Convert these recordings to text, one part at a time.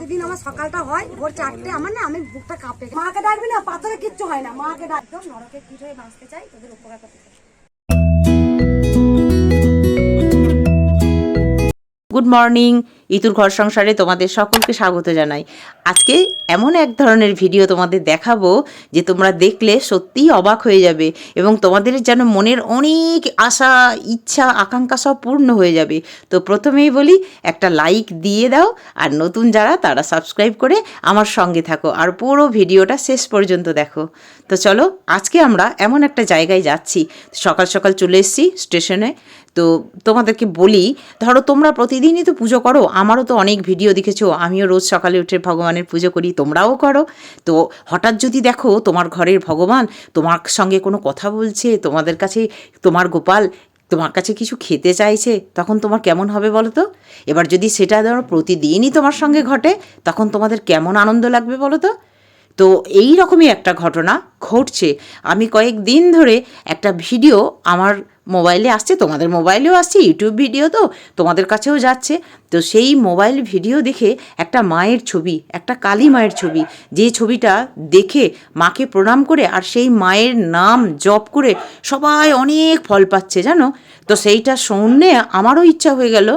প্রতিদিন আমার সকালটা হয়, ভোর চারটে। আমার না, আমি বুকটা কাঁপে। মাকে ডাকবি না, পাথরে কিচ্ছু হয় না। মাকে ডাকবো নরকে কীট হয়ে বাঁচতে চাই, তোদের উপকার করতে গুড মর্নিং ইতুর ঘর সংসারে তোমাদের সকলকে স্বাগত জানাই। আজকে এমন এক ধরনের ভিডিও তোমাদের দেখাবো যে তোমরা দেখলে সত্যিই অবাক হয়ে যাবে এবং তোমাদের যেন মনের অনেক আশা, ইচ্ছা, আকাঙ্ক্ষা সব পূর্ণ হয়ে যাবে। তো প্রথমেই বলি, একটা লাইক দিয়ে দাও আর নতুন যারা তারা সাবস্ক্রাইব করে আমার সঙ্গে থাকো আর পুরো ভিডিওটা শেষ পর্যন্ত দেখো। তো চলো, আজকে আমরা এমন একটা জায়গায় যাচ্ছি। সকাল সকাল চলে এসেছি স্টেশনে তো তোমাদেরকে বলি, ধরো তোমরা প্রতিদিনই তো পুজো করো, আমারও তো অনেক ভিডিও দেখেছ, আমিও রোজ সকালে উঠে ভগবানের পুজো করি, তোমরাও করো। তো হঠাৎ যদি দেখো তোমার ঘরের ভগবান তোমার সঙ্গে কোনো কথা বলছে, তোমাদের কাছে তোমার গোপাল তোমার কাছে কিছু খেতে চাইছে, তখন তোমার কেমন হবে বলো তো এবার যদি সেটা ধরো প্রতিদিনই তোমার সঙ্গে ঘটে, তখন তোমাদের কেমন আনন্দ লাগবে বলো তো তো এই রকমই একটা ঘটনা। ঘটছে। আমি কয়েক দিন ধরে একটা ভিডিও আমার মোবাইলে আসছে, তোমাদের মোবাইলেও আসছে, ইউটিউব ভিডিও তো তোমাদের কাছেও যাচ্ছে। তো সেই মোবাইল ভিডিও দেখে একটা মায়ের ছবি, একটা কালী মায়ের ছবি, যে ছবিটা দেখে মাকে প্রণাম করে আর সেই মায়ের নাম জপ করে সবাই অনেক ফল পাচ্ছে, জানো? তো সেইটা শুনে আমারও ইচ্ছা হয়ে গেল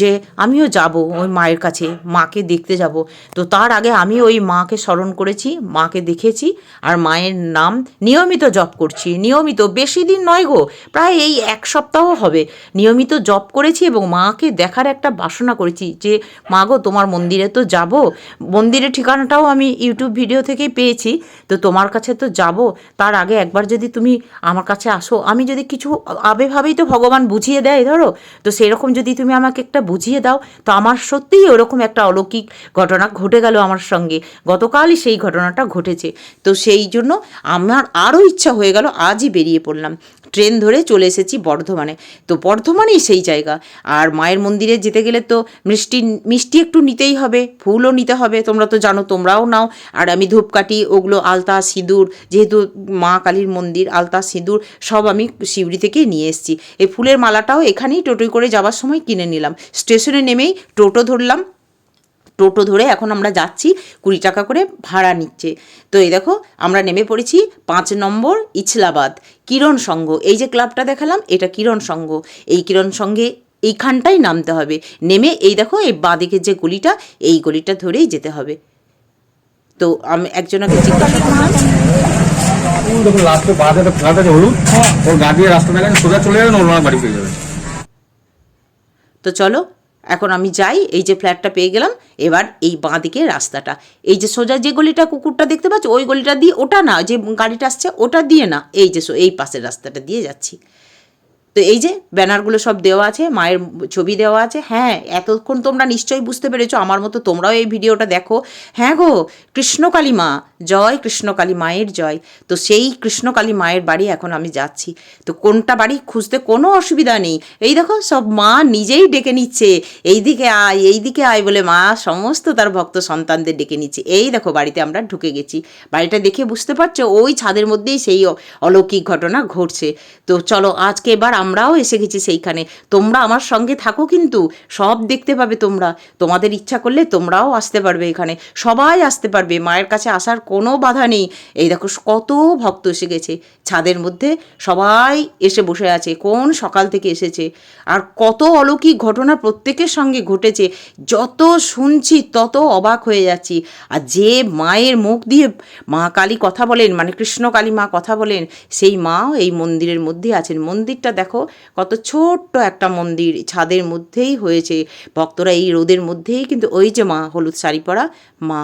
যে আমিও যাব ওই মায়ের কাছে, মাকে দেখতে যাব। তো তার আগে আমি ওই মাকে স্মরণ করেছি, মাকে দেখেছি আর মায়ের নাম নিয়মিত জপ করছি। নিয়মিত বেশি দিন নয় গো, প্রায় এই এক সপ্তাহ হবে। নিয়মিত জপ করেছি এবং মাকে দেখার একটা বাসনা করেছি যে, মা গো, তোমার মন্দিরে তো যাব। মন্দিরের ঠিকানাটাও আমি ইউটিউব ভিডিও থেকেই পেয়েছি। তো তোমার কাছে তো যাব। তার আগে একবার যদি তুমি আমার কাছে আসো। আমি যদি কিছু আবেভাবেই তো ভগবান বুঝিয়ে দেয়, ধরো। তো সেরকম যদি তুমি আমাকে একটা বুঝিয়ে দাও, তো আমার সত্যিই ওরকম একটা অলৌকিক ঘটনা ঘটে গেল আমার সঙ্গে। গতকালই সেই ঘটনাটা ঘটেছে। তো সেই জন্য আমার আরও ইচ্ছা হয়ে গেল, আজই বেরিয়ে পড়লাম। ট্রেন ধরে চলে এসেছি বর্ধমানে। তো বর্ধমানেই সেই জায়গা। আর মায়ের মন্দিরে যেতে গেলে তো মিষ্টি মিষ্টি একটু নিতেই হবে, ফুলও নিতে হবে, তোমরা তো জানো, তোমরাও নাও। আর আমি ধূপকাঠি, ওগুলো, আলতা, সিঁদুর, যেহেতু মা কালীর মন্দির, আলতা, সিঁদুর, সব আমি শিউরি থেকেই নিয়ে এসেছি। এই ফুলের মালাটাও এখানেই টোটোয় করে যাওয়ার সময় কিনে নিলাম। স্টেশনে নেমেই টোটো ধরলাম টোটো ধরে এখন আমরা যাচ্ছি কুড়ি টাকা করে ভাড়া নিচ্ছে। তো এই দেখো আমরা নেমে পড়েছি পাঁচ নম্বর ইছলাবাদ কিরণ সংঘ এই যে ক্লাবটা দেখালাম এটা কিরণ সংঘ এই কিরণ সংঘে এইখানটাই নামতে হবে। নেমে এই দেখো এই বাঁদিকের যে গলিটা এই গলিটা ধরেই যেতে হবে। তো আমি একজনকে জিজ্ঞাসা করলাম। দেখুন লাস্টে বাঁধে একটা ফ্ল্যাট আছে হলুদ ওর গা দিয়ে রাস্তা দেখেন সোজা চলে যাবেন ওর বাড়ি পেয়ে যাবেন তো চলো এখন আমি যাই, এই যে ফ্ল্যাটটা পেয়ে গেলাম, এবার এই বাঁ দিকে রাস্তাটা। এই যে সোজা যে গলিটা, কুকুরটা দেখতে পাচ্ছ, ওই গলিটা দিয়ে ওটা না, যে গাড়িটা আসছে, ওটা দিয়ে না, এই যে এই পাশের রাস্তাটা দিয়ে যাচ্ছি। তো এই যে ব্যানারগুলো সব দেওয়া আছে, মায়ের ছবি দেওয়া আছে হ্যাঁ এতক্ষণ তোমরা নিশ্চয়ই বুঝতে পেরেছ, আমার মতো তোমরাও এই ভিডিওটা দেখো। হ্যাঁ গো, কৃষ্ণকালী মা জয় কৃষ্ণকালী মায়ের জয়। তো সেই কৃষ্ণকালী মায়ের বাড়ি এখন আমি যাচ্ছি। তো কোনটা বাড়ি খুঁজতে কোনো অসুবিধা নেই। এই দেখো, সব মা নিজেই ডেকে নিচ্ছে। এই দিকে আয় এই দিকে আয় বলে মা সমস্ত তার ভক্ত সন্তানদের ডেকে নিচ্ছে। এই দেখো, বাড়িতে আমরা ঢুকে গেছি। বাড়িটা দেখে বুঝতে পারছ, ওই ছাদের মধ্যেই সেই অলৌকিক ঘটনা ঘটছে। তো চলো, আজকে এবার আমরাও এসে গেছি সেইখানে। তোমরা আমার সঙ্গে থাকো কিন্তু, সব দেখতে পাবে তোমরা। তোমাদের ইচ্ছা করলে তোমরাও আসতে পারবে এখানে। সবাই আসতে পারবে। মায়ের কাছে আসার কোনো বাধা নেই। এই দেখো কত ভক্ত এসে গেছে। ছাদের মধ্যে সবাই এসে বসে আছে। কোন সকাল থেকে এসেছে? আর কত অলৌকিক ঘটনা প্রত্যেকের সঙ্গে ঘটেছে। যত শুনছি তত অবাক হয়ে যাচ্ছি। আর যে মায়ের মুখ দিয়ে মা কালী কথা বলেন মানে কৃষ্ণ কালী মা কথা বলেন, সেই মাও এই মন্দিরের মধ্যে আছেন। মন্দিরটা দেখো কত ছোট্ট একটা মন্দির। ছাদের মধ্যেই হয়েছে। ভক্তরা এই রোদের মধ্যেই কিন্তু ওই যে মা, হলুদ শাড়ি পরা মা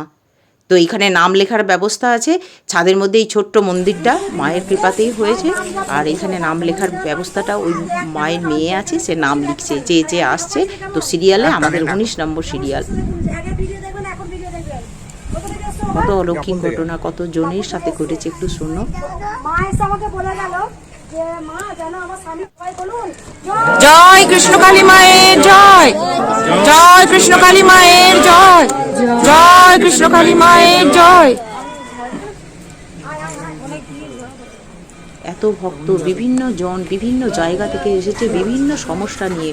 তো এখানে নাম লেখার ব্যবস্থা আছে। ছাদের মধ্যে এই ছোট্ট মন্দিরটা মায়ের কৃপাতেই হয়েছে। আর এখানে নাম লেখার ব্যবস্থাটা ওই মায়ের মেয়ে আছে সে নাম লিখছে যে যে আসছে। তো সিরিয়ালে আমাদের উনিশ নম্বর সিরিয়াল? কত অলৌকিক ঘটনা কত জনের সাথে ঘটেছে একটু শোনো। মা এসে আমাকে বলে গেল যে মা জানো আমার স্বামী সবাই বলুন জয় কৃষ্ণ কালী মায়ের জয়। জয়। কৃষ্ণ কালী মায়ের জয়। জয় কৃষ্ণ কালী মায়ের জয়। এত ভক্ত বিভিন্ন জন বিভিন্ন জায়গা থেকে এসেছে, বিভিন্ন সমস্যা নিয়ে।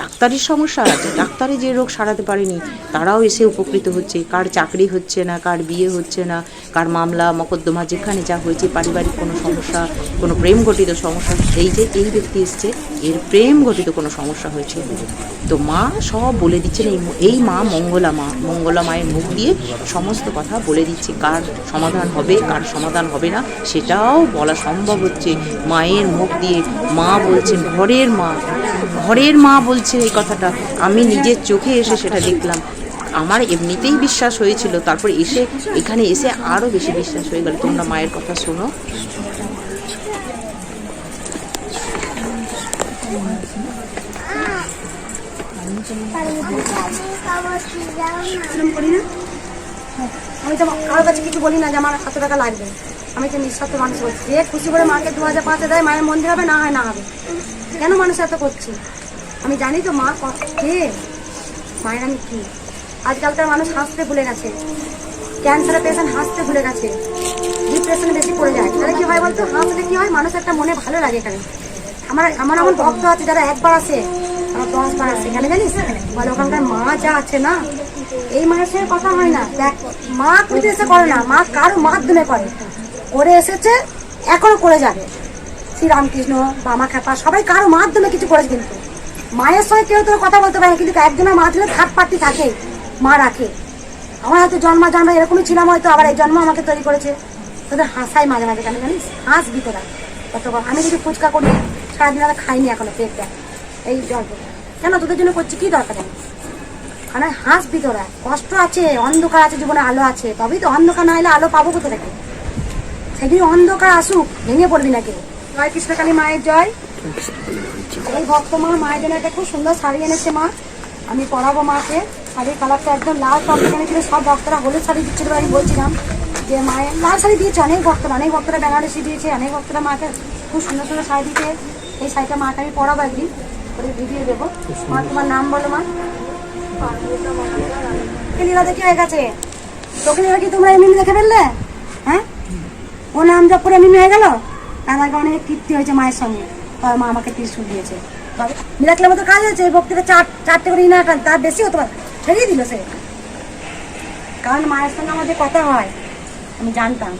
ডাক্তারের সমস্যা আছে, ডাক্তারে যে রোগ সারাতে পারেনি, তারাও এসে উপকৃত হচ্ছে। কার চাকরি হচ্ছে না, কার বিয়ে হচ্ছে না, কার মামলা, মকদ্দমা, যেখানে যা হয়েছে, পারিবারিক কোনো সমস্যা, কোনো প্রেম ঘটিত সমস্যা, এই যে, এই ব্যক্তি এসছে, এর প্রেম ঘটিত কোনো সমস্যা হয়েছে। তো মা সব বলে দিচ্ছেন, এই এই মা মঙ্গলা মা, মঙ্গলা মায়ের মুখ দিয়ে সমস্ত কথা বলে দিচ্ছে, কার সমাধান হবে, কার সমাধান হবে না, সেটাও বলা সম্ভব হচ্ছে। মায়ের মুখ দিয়ে মা বলছেন, ঘরের মা ঘরের মা বলছে এই কথাটা। আমি নিজের চোখে এসে সেটা দেখলাম। আমার এমনিতেই বিশ্বাস হয়েছিল। তারপর এসে, এখানে এসে আরও বেশি বিশ্বাস হয়ে গেল। তোমরা মায়ের কথা শোনো। আমি তো কারোর কাছে কিছু বলি না যে আমার এত টাকা লাগবে। আমি তো নিঃস্বার্থ মানুষ বলছি যে খুশি করে মাকে দু হাজার পাঁচে দেয়, মায়ের মন্দির হবে, না হয় না হবে। কেন মানুষ এত করছি? আমি জানি তো, মা, ক- মায়ের আমি কি? আজকালকার মানুষ হাসতে ভুলে গেছে। ক্যান্সারের পেশেন্ট হাসতে ভুলে গেছে। ডিপ্রেশনে বেশি পড়ে যায়। তাহলে কি হয় বলতো? হাসলে কি হয়? মানুষ একটা মনে ভালো লাগে এখানে। আমার আমার এমন ভক্ত আছে যারা একবার আসে, আমার দশ বার আসে। কেন জানিস? বলে ওখানকার মা যা আছে না, এই সঙ্গে কথা হয় না। দেখ, মা খুঁজে এসে করে না। মা কারও মাধ্যমে করে। করে এসেছে, এখনও করে যাবে। শ্রীরামকৃষ্ণ বামা খেপা সবাই কারও মাধ্যমে কিছু করেছে কিন্তু। মায়ের সঙ্গে কেউ তোর কথা বলতে পারে না, কিন্তু একজনের মা ছিল থার্ড পার্টি থাকে মা রাখে। আমার হয়তো জন্মা জন্ম এরকমই ছিলাম হয়তো আবার এই জন্ম আমাকে তৈরি করেছে। তোদের হাসাই মাঝে মাঝে কেন জানিস? হাসবি তোরা কত আমি যদি ফুচকা করি সারাদিন আর খাইনি এখনও পেটটা এই জল কেন তোদের জন্য করছি? কি দরকার মানে হাসবি তোরা কষ্ট আছে অন্ধকার আছে জীবনে আলো আছে তবেই তো অন্ধকার না এলে আলো পাবো কোথা থেকে? সেদিন অন্ধকার আসুক ভেঙে পড়বি নাকি জয় কৃষ্ণকালী মায়ের জয়। এই ভক্ত মা, মায়ের জন্য খুব সুন্দর শাড়ি এনেছে মা। আমি পরাবো মাকে। শাড়ির কালারটা একদম লাল টপটা এনেছিল। সব ভক্তরা হলুদ শাড়ি দিচ্ছিল আমি বলছিলাম যে, মায়ের লাল শাড়ি দিয়েছে অনেক ভক্তরা অনেক ভক্তরা বেনারসি দিয়েছে, অনেক ভক্তরা মাকে খুব সুন্দর সুন্দর শাড়ি দিয়েছে এই শাড়িটা মাকে আমি পরাবো একদিন করে ভিডিও দেবো। মা, তোমার নাম বলো মা। লীলা দেখি হয়ে গেছে। তোকে লীলা কি তোমরা এমনি দেখে ফেললে? হ্যাঁ? ও নাম জপ করে এমনি হয়ে গেল? আমাকে অনেক তৃপ্তি হয়েছে মায়ের সঙ্গে। তার মা আমাকে ত্রিশুল দিয়েছে। মিরাকলের মতো কাজ হয়েছে, এই ভক্তিটা চার, চারটে করে ইনার তার বেশি হতে পারে ছেড়িয়ে দিল সে। কারণ মায়ের সঙ্গে আমাদের কথা হয়, আমি জানতাম।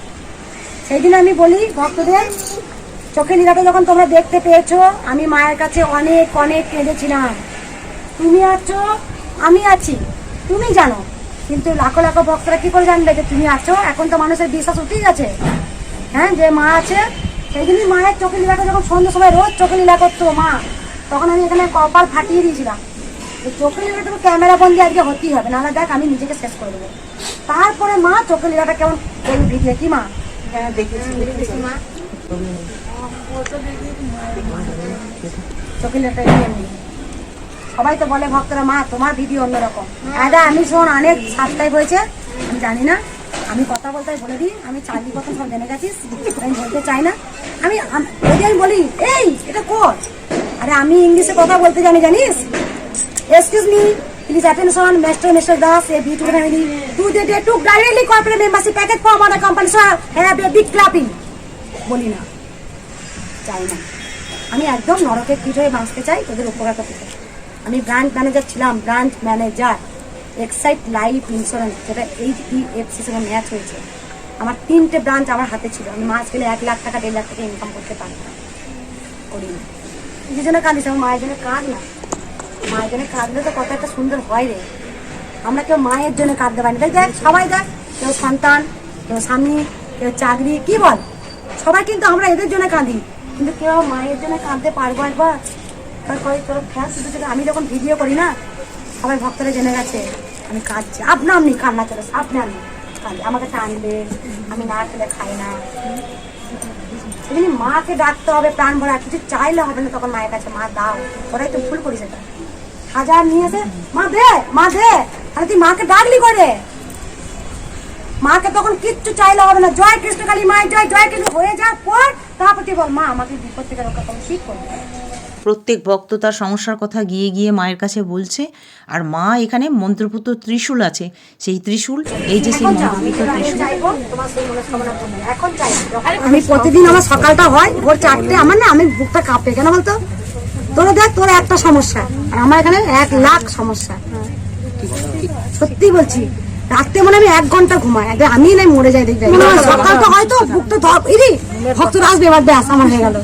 সেই দিন আমি বলি, ভক্তদের, চোখে লীলাটা যখন তোমরা দেখতে পেয়েছ, আমি মায়ের কাছে অনেক অনেক কেঁদেছিলাম। তুমি আছো, আমি আছি, তুমি জানো। কিন্তু লাখো লাখো ভক্তরা কি করে জানবে যে তুমি আছো? এখন তো মানুষের বিশ্বাস উঠেই গেছে। হ্যাঁ যে মা আছে সেই মায়ের চোখে লীলাটা যখন সন্ধ্যের সময় রোজ চোখে লীলা করতো মা, তখন আমি এখানে কপাল ফাটিয়ে দিয়েছিলাম। চোখে লীলাটা তো ক্যামেরা বন্দি আজকে হতেই হবে, নাহলে দেখ আমি নিজেকে শেষ করে দেবো। তারপরে মা চোখে লীলাটা কেমন ভিডিও, কি মা? দেখেছি মা। চোখে সবাই তো বলে ভক্তরা, মা, তোমার ভিডিও অন্যরকম। দাদা, আমি শোন, অনেক সাবস্ক্রাইব হয়েছে। আমি জানি না, আমি কথা বলতে বলে দিই, আমি চাকরি কথা সব জেনে গেছিস, আমি বলতে চাই না। আম- যদি আমি বলি, এই, এটা কর আরে আমি ইংলিশে কথা বলতে জানি, জানিস? Excuse me please attention mister mister Das a beautiful family to they they took directly corporate membership package for আমার company so have a big clapping বলি না। চাই না। আমি একদম নরকের কিট হয়ে বাঁচতে চাই তোদের উপকার করতে চাই। আমি ব্রাঞ্চ ম্যানেজার ছিলাম branch manager exide life insurance যেটা এইচ ডি এফ সি সঙ্গে ম্যাচ হয়েছে। আমার তিনটে ব্রাঞ্চ আমার হাতে ছিল। আমি মাস গেলে এক লাখ টাকা, দেড় লাখ টাকা ইনকাম করতে পারতাম। করিনি। নিজের জন্য কাঁদিস, আমার মায়ের জন্য কাঁদ না। মায়ের জন্য কাঁদলে তো কত একটা সুন্দর হয় রে। আমরা কেউ মায়ের জন্য কাঁদতে পারি না। দেখ, সবাই দেখ, কেউ সন্তান, কেউ স্বামী, কেউ চাকরি, কি বল? সবাই কিন্তু আমরা এদের জন্য কাঁদি। কিন্তু কেউ মায়ের জন্য কাঁদতে পারব একবার? তারপরে তোর ফ্যান শুধু আমি যখন ভিডিও করি না, সবাই ভক্তরা জেনে গেছে, আমি কাঁদছি। আপনা আপনি কান্না চলে আপনি আপনি। কাঁদি আমাকে টানবে আমি না খেলে খাই না। সেদিন মাকে ডাকতে হবে, প্রাণ ভরা, কিছু চাইলে হবে না তখন মায়ের কাছে, মা, দাও, ওরাই তো ভুল করিস এটা। হাজার নিয়ে এসে, মা দে মা দে, তাহলে তুই মাকে ডাকলি করে? মাকে তখন কিচ্ছু চাইলে হবে না, জয় কৃষ্ণ কালী মায়ের জয় জয় কৃষ্ণ হয়ে যাওয়ার পর তারপর তুই বল, মা, আমাকে বিপদ থেকে রক্ষা করো, ঠিক করবে প্রত্যেক ভক্ত তার সমস্যার কথা গিয়ে গিয়ে মায়ের কাছে বলছে আর মা এখানে মন্ত্রপুত্র ত্রিশূল আছে। সেই ত্রিশূল এই যে সেই আমি ত্রিশূল প্রতিদিন আমার সকালটা হয় ভোর চারটে আমার না আমি বুকটা কাঁপে। কেন বলতো? তোরা দেখ তোর একটা সমস্যা। আর আমার এখানে এক লাখ সমস্যা। সত্যি বলছি। রাত্রে মানে আমি এক ঘণ্টা ঘুমাই। আমি নাই মরে যাই দেখবে। সকাল তো হয়তো বুকটা ধর ইরি ভক্তরা আসবে এবার ব্যাস আমার হয়ে গেল।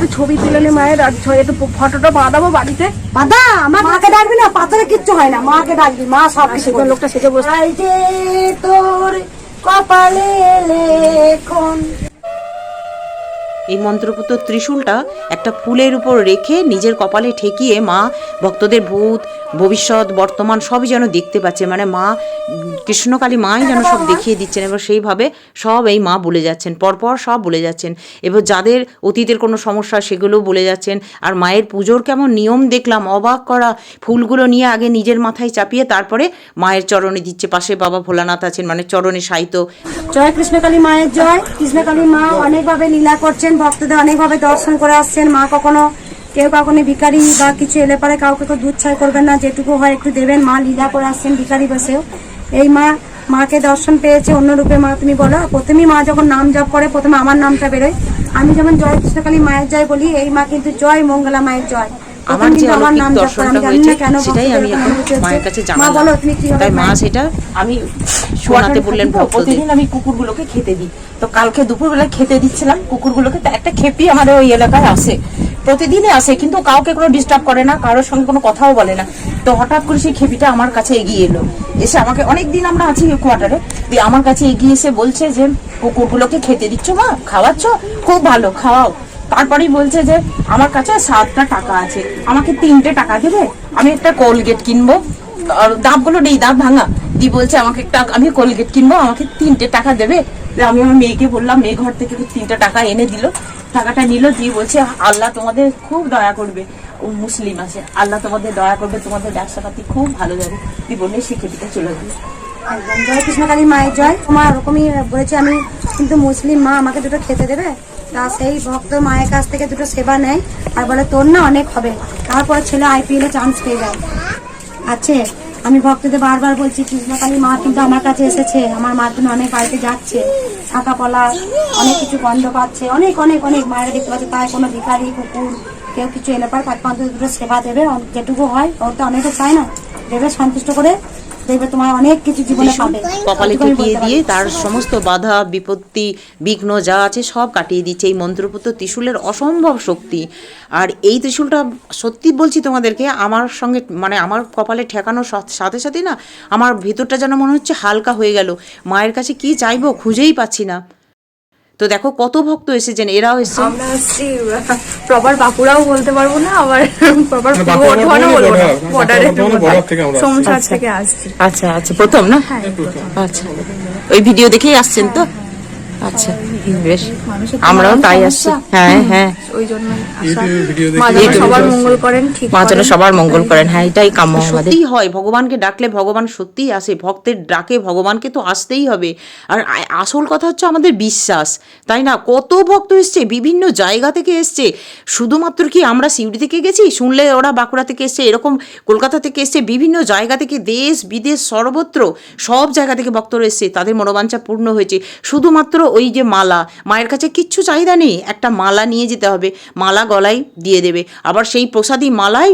একটু ছবি তুলে নে মায়ের আর একটু ফটোটা বাঁধাবো বাড়িতে। বাঁধা? আমার মাকে ডাকবি না পাথরে কিচ্ছু হয় না। মাকে ডাকবি মা সব কিছু লোকটা সেজে বসে আই যে তোর কপালে লেখন। এই মন্ত্রপুত ত্রিশূলটা একটা ফুলের উপর রেখে নিজের কপালে ঠেকিয়ে মা ভক্তদের ভূত ভবিষ্যৎ, বর্তমান সবই যেন দেখতে পাচ্ছে। মানে মা, কৃষ্ণকালী মাই যেন সব দেখিয়ে দিচ্ছেন এবার সেইভাবে সব এই মা বলে যাচ্ছেন, পরপর সব বলে যাচ্ছেন। এবার যাদের অতীতের কোনো সমস্যা সেগুলো বলে যাচ্ছেন। আর মায়ের পুজোর কেমন নিয়ম দেখলাম, অবাক করা। ফুলগুলো নিয়ে আগে নিজের মাথায় চাপিয়ে তারপরে মায়ের চরণে দিচ্ছে। পাশে বাবা ভোলানাথ আছেন মানে চরণে সাহিত্য। জয় কৃষ্ণকালী মায়ের জয়। কৃষ্ণকালী মা অনেকভাবে লীলা করছেন, ভক্তদের অনেকভাবে দর্শন করে আসছেন। মা কখনো কেউ কখনো ভিকারি বা কিছু এলে পরে কাউকে কেউ দুধ ছাই করবেন না যেটুকু হয় একটু দেবেন। মা লীলা করে আসছেন ভিকারি বসেও। এই মা মাকে দর্শন পেয়েছে অন্য রূপে। মা তুমি বলো প্রথমেই মা যখন নাম জপ করে প্রথমে আমার নামটা বেরোয়। আমি যেমন জয় কৃষ্ণকালী মায়ের জয় বলি এই মা কিন্তু জয় মঙ্গলা মায়ের জয়। আমার যে অলৌকিক দর্শনটা হয়েছে কেন সেটাই আমি ভক্তদের এখন মায়ের কাছে জানালাম। বলো তুমি কীভাবে তাই মা সেটা আমি শোনাতে শোনাতে বললেন বললেন প্রতিদিন আমি কুকুরগুলোকে খেতে দিই। তো কালকে দুপুরবেলা খেতে দিচ্ছিলাম কুকুরগুলোকে একটা খেপি আমাদের ওই এলাকায় আসে। প্রতিদিনই আসে, কিন্তু কাউকে কোনো ডিস্টার্ব করে না, কারোর সঙ্গে কোনো কথাও বলে না। তো হঠাৎ করে সেই খেপিটা আমার কাছে এগিয়ে এলো। এসে আমাকে অনেক দিন আমরা আছি কোয়ার্টারে দিয়ে আমার কাছে এগিয়ে এসে বলছে যে, কুকুরগুলোকে খেতে দিচ্ছ মা? খাওয়াচ্ছ? খুব ভালো, খাওয়াও। তারপরেই বলছে যে, আমার কাছে সাতটা টাকা আছে। আমাকে তিনটে টাকা দেবে? আমি একটা কোলগেট কিনবো। আর দাঁতগুলো নেই দাঁত ভাঙা। দি বলছে, আমাকে একটা, আমি কোলগেট কিনবো, আমাকে তিনটে টাকা দেবে। আমি আমার মেয়েকে বললাম, মেয়ে ঘর থেকে তিনটে টাকা এনে দিল। টাকাটা নিল দিয়ে বলছে, আল্লাহ তোমাদের খুব দয়া করবে। ও মুসলিম আছে, আল্লাহ তোমাদের দয়া করবে, তোমাদের ব্যবসা পাতি খুব ভালো যাবে। তুই বলে সে খেতে চলে গেল। একদম জয় কৃষ্ণকালী মায়ের জয়। তোমার ওরকমই বলেছে আমি কিন্তু মুসলিম, মা আমাকে দুটো খেতে দেবে। তা সেই ভক্ত মায়ের কাছ থেকে দুটো সেবা নেয়। আর বলে, তোর না অনেক হবে। তারপরে ছেলে আইপিএল চান্স পেয়ে যায়। আছে। আমি ভক্তদের বারবার বলছি, কৃষ্ণকালী মা কিন্তু আমার কাছে এসেছে। আমার মাধ্যমে অনেক বাড়িতে যাচ্ছে। টাকা পলা, অনেক কিছু গন্ধ পাচ্ছে। অনেক অনেক অনেক মায়েরা দেখতে পাচ্ছে। তাই কোনো ভিখারি, কুকুর, কেউ কিছু এলে পর তাকে অন্তত দুটো সেবা দেবে। যেটুকু হয়, ওর তো অনেকে চায় না। দেবে সন্তুষ্ট করে। দেখবে তোমার অনেক কিছু জীবনে পাবে। কপালে ঠেকিয়ে দিয়ে তার সমস্ত বাধা বিপত্তি বিঘ্ন যা আছে সব কাটিয়ে দিচ্ছে এই মন্ত্রপুত্র ত্রিশূলের অসম্ভব শক্তি। আর এই ত্রিশূলটা সত্যি বলছি তোমাদেরকে আমার সঙ্গে মানে আমার কপালে ঠেকানোর সাথে সাথে না আমার ভিতরটা যেন মনে হচ্ছে হালকা হয়ে গেল। মায়ের কাছে কি চাইব খুঁজেই পাচ্ছি না। তো দেখো কত ভক্ত এসেছেন এরাও এসেছে। আমরা আসছি প্রপার বাঁকুড়াও বলতে পারব না আবার প্রপার বর্ধমানও বলব না থেকে আসছি। থেকে আসছি। আচ্ছা আচ্ছা প্রথম না? আচ্ছা। ওই ভিডিও দেখেই আসছেন তো? আচ্ছা। বেশ। আমরাও তাই। আসছি হ্যাঁ হ্যাঁ। ওই যেন সবার মঙ্গল করেন ঠিক মা যেন সবার মঙ্গল করেন। হ্যাঁ এটাই কাম্য আমাদের। হয় ভগবানকে ডাকলে ভগবান সত্যিই আসে ভক্তের ডাকে ভগবানকে তো আসতেই হবে। আর আসল কথা হচ্ছে আমাদের বিশ্বাস তাই না? কত ভক্ত এসছে বিভিন্ন জায়গা থেকে এসছে। শুধুমাত্র কি আমরা সিউড়ি থেকে গেছি? শুনলে ওরা বাঁকুড়া থেকে এসছে এরকম কলকাতা থেকে এসছে বিভিন্ন জায়গা থেকে দেশ বিদেশ সর্বত্র সব জায়গা থেকে ভক্তরা এসছে তাদের মনোবাঞ্ছা পূর্ণ হয়েছে। শুধুমাত্র ওই যে মালা, মায়ের কাছে কিচ্ছু চাহিদা নেই। একটা মালা নিয়ে যেতে হবে, মালা গলায় দিয়ে দেবে। আবার সেই প্রসাদী মালাই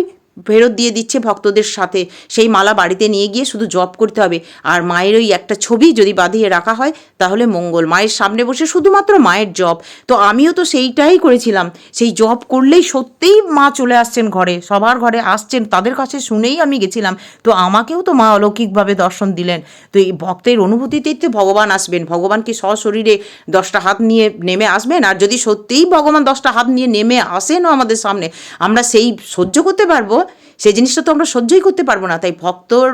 ফেরত দিয়ে দিচ্ছে ভক্তদের সাথে। সেই মালা বাড়িতে নিয়ে গিয়ে শুধু জপ করতে হবে। আর মায়ের ওই একটা ছবি যদি বাঁধিয়ে রাখা হয়, তাহলে মঙ্গল। মায়ের সামনে বসে শুধুমাত্র মায়ের জপ। তো আমিও তো সেইটাই করেছিলাম। সেই জপ করলেই সত্যিই মা চলে আসছেন ঘরে। সবার ঘরে আসছেন। তাদের কাছে শুনেই আমি গেছিলাম। তো আমাকেও তো মা অলৌকিকভাবে দর্শন দিলেন। তো এই ভক্তের অনুভূতিতেই তো ভগবান আসবেন। ভগবান কি সশরীরে দশটা হাত নিয়ে নেমে আসবেন? আর যদি সত্যিই ভগবান দশটা হাত নিয়ে নেমে আসেনও আমাদের সামনে, আমরা সেই সহ্য করতে পারব? সেই জিনিসটা তো আমরা সহ্যই করতে পারব না। তাই ভক্তর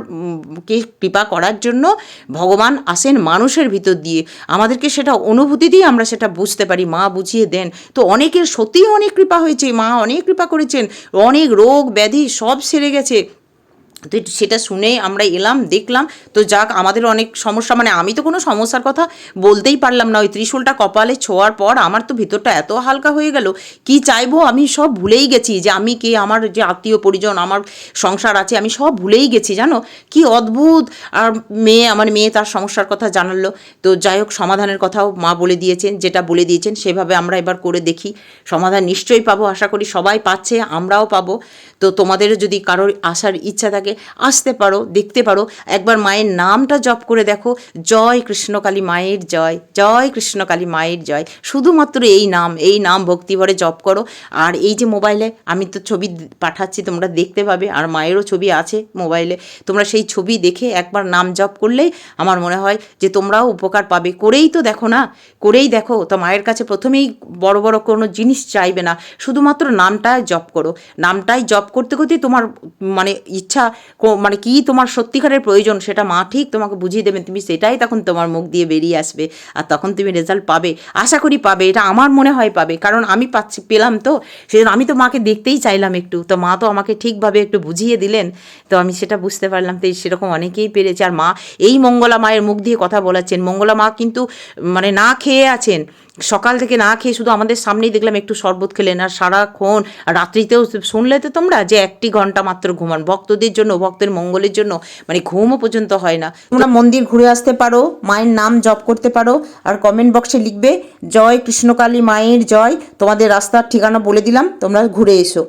কে কৃপা করার জন্য ভগবান আসেন মানুষের ভিতর দিয়ে। আমাদেরকে সেটা অনুভূতি দিয়ে আমরা সেটা বুঝতে পারি, মা বুঝিয়ে দেন। তো অনেকের সত্যিই অনেক কৃপা হয়েছে, মা অনেক কৃপা করেছেন। অনেক রোগ, ব্যাধি সব সেরে গেছে। তো সেটা শুনে আমরা এলাম, দেখলাম। তো যাক, আমাদের অনেক সমস্যা মানে আমি তো কোনো সমস্যার কথা বলতেই পারলাম না। ওই ত্রিশূলটা কপালে ছোঁয়ার পর আমার তো ভিতরটা এত হালকা হয়ে গেল। কি চাইব? আমি সব ভুলেই গেছি যে আমি কে? আমার যে আত্মীয় পরিজন, আমার সংসার আছে, আমি সব ভুলেই গেছি, জানো? কি অদ্ভুত! আর মেয়ে, আমার মেয়ে তার সমস্যার কথা জানালো। তো যাই হোক, সমাধানের কথাও মা বলে দিয়েছেন, যেটা বলে দিয়েছেন, সেভাবে আমরা এবার করে দেখি। সমাধান নিশ্চয়ই পাবো, আশা করি সবাই পাচ্ছে, আমরাও পাবো। তো তোমাদেরও যদি কারোর আসার ইচ্ছা থাকে আসতে পারো, দেখতে পারো। একবার মায়ের নামটা জপ করে দেখো। জয় কৃষ্ণকালী মায়ের জয় জয় কৃষ্ণকালী মায়ের জয়। শুধুমাত্র এই নাম এই নাম ভক্তিভরে জপ করো। আর এই যে মোবাইলে আমি তো ছবি পাঠাচ্ছি, তোমরা দেখতে পাবে। আর মায়েরও ছবি আছে মোবাইলে। তোমরা সেই ছবি দেখে একবার নাম জপ করলেই আমার মনে হয় যে তোমরাও উপকার পাবে। করেই তো দেখো না, করেই দেখো। তো মায়ের কাছে প্রথমেই বড় বড় কোনো জিনিস চাইবে না। শুধুমাত্র নামটাই জপ করো। নামটাই জপ করতে করতেই তোমার মানে ইচ্ছা মানে কি তোমার সত্যিকারের প্রয়োজন সেটা মা ঠিক তোমাকে বুঝিয়ে দেবেন, তুমি সেটাই তখন তোমার মুখ দিয়ে বেরিয়ে আসবে আর তখন তুমি রেজাল্ট পাবে। আশা করি পাবে, এটা আমার মনে হয় পাবে, কারণ আমি পাচ্ছি, পেলাম তো, সেজন্য আমি তো মাকে দেখতেই চাইলাম একটু, তো মা তো আমাকে ঠিকভাবে একটু বুঝিয়ে দিলেন, তো আমি সেটা বুঝতে পারলাম, তো সেরকম অনেকেই পেরেছে। আর মা, এই মঙ্গলা মায়ের মুখ দিয়ে কথা বলাচ্ছেন, মঙ্গলা মা কিন্তু মানে না খেয়ে আছেন, সকাল থেকে না খেয়ে শুধু আমাদের সামনেই দেখলাম একটু শরবত খেলেন, আর সারাক্ষণ রাত্রিতেও শুনলে তো তোমরা যে একটি ঘণ্টা মাত্র ঘুমান, ভক্তদের জন্য ভক্তের মঙ্গলের জন্য মানে ঘুমও পর্যন্ত হয় না। তোমরা মন্দির ঘুরে আসতে পারো, মায়ের নাম জপ করতে পারো, আর কমেন্ট বক্সে লিখবে, জয় কৃষ্ণকালী মায়ের জয়। তোমাদের রাস্তার ঠিকানা বলে দিলাম, তোমরা ঘুরে এসো।